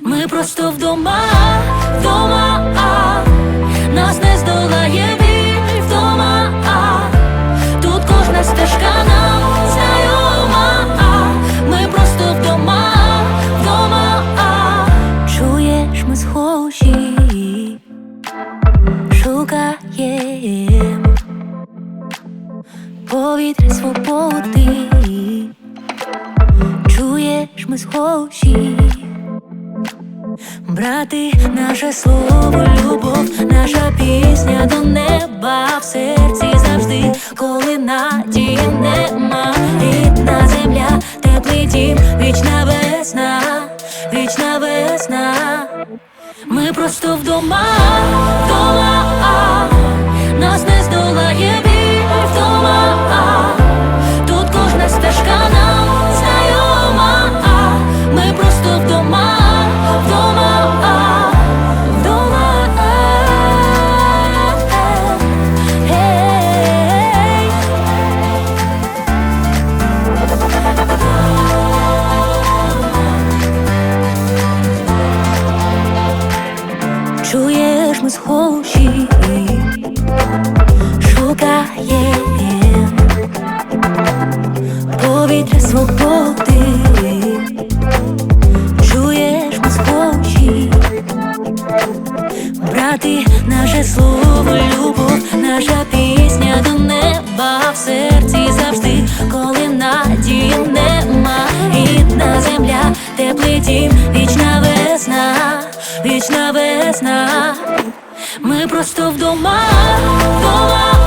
Ми просто вдома, вдома, а. Нас не здолає біль вдома, а. Тут кожна стежка нам знайома, а. Ми просто вдома, вдома, а. Чуєш, ми схожі, шукаєм повітря свободи, чуєш, ми схожі. Брати, наше слово, любов, наша пісня до неба в серці завжди, коли надії нема, рідна земля, теплий дім, вічна весна, вічна весна. Ми просто вдома, вдома, ми схожі, шукаєм повітря свободи, чуєш, ми схожі, брати, наше слово, любов, наша пісня до неба в серці завжди, вічна весна. Ми просто вдома, вдома,